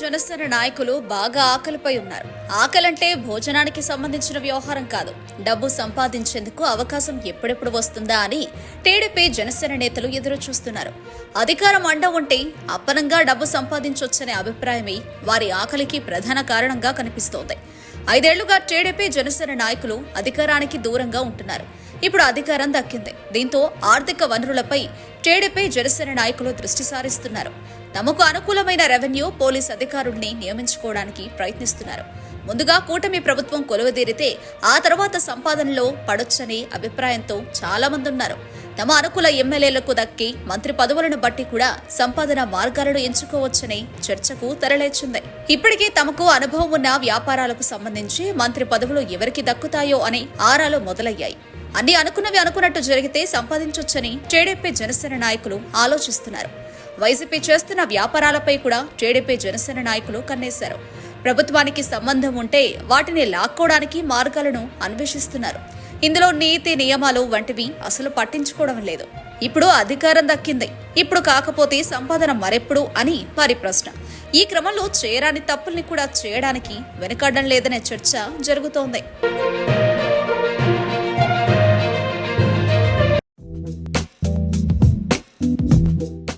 జనసేన నాయకులు బాగా ఆకలిపై ఉన్నారు. ఆకలంటే భోజనానికి సంబంధించిన వ్యవహారం కాదు. డబ్బు సంపాదించేందుకు అవకాశం ఎప్పుడెప్పుడు వస్తుందా అని టీడీపీ జనసేన నేతలు ఎదురు చూస్తున్నారు అధికారం అండ ఉంటే అప్పనంగా డబ్బు సంపాదించొచ్చనే అభిప్రాయమే వారి ఆకలికి ప్రధాన కారణంగా కనిపిస్తోంది. ఐదేళ్ళుగా టీడీపీ జనసేన నాయకులు అధికారానికి దూరంగా ఉంటున్నారు. ఇప్పుడు అధికారం దక్కింది. దీంతో ఆర్థిక వనరులపై టీడీపీ జనసేన నాయకులు దృష్టి సారిస్తున్నారు. తమకు అనుకూలమైన రెవెన్యూ పోలీస్ అధికారుల్ని నియమించుకోవడానికి ప్రయత్నిస్తున్నారు. ముందుగా కూటమి ప్రభుత్వం కొలువదీరితే ఆ తర్వాత సంపాదనలో పడొచ్చనే అభిప్రాయంతో చాలా మంది ఉన్నారు తమ అనుకూల ఎమ్మెల్యేలకు దక్కి మంత్రి పదవులను బట్టి కూడా సంపాదన మార్గాలను ఎంచుకోవచ్చని చర్చకు తెరలేచింది. ఇప్పటికే తమకు అనుభవం ఉన్న వ్యాపారాలకు సంబంధించి మంత్రి పదవులు ఎవరికి దక్కుతాయో అనే ఆరాలు మొదలయ్యాయి. అన్ని అనుకున్నవి అనుకున్నట్టు జరిగితే సంపాదించొచ్చని టీడీపీ జనసేన నాయకులు ఆలోచిస్తున్నారు. వైసీపీ చేస్తున్న వ్యాపారాలపై కూడా టీడీపీ జనసేన నాయకులు కన్నేశారు. ప్రభుత్వానికి సంబంధం ఉంటే వాటిని లాక్కోవడానికి మార్గాలను అన్వేషిస్తున్నారు. ఇందులో నీతి నియమాలు వంటివి అసలు పట్టించుకోవడం లేదు. ఇప్పుడు అధికారం దక్కింది. ఇప్పుడు కాకపోతే సంపాదన మరెప్పుడు అని వారి ప్రశ్న ఈ క్రమంలో చేయరాని తప్పుల్ని కూడా చేయడానికి వెనుకడ్డం లేదనే చర్చ జరుగుతోంది.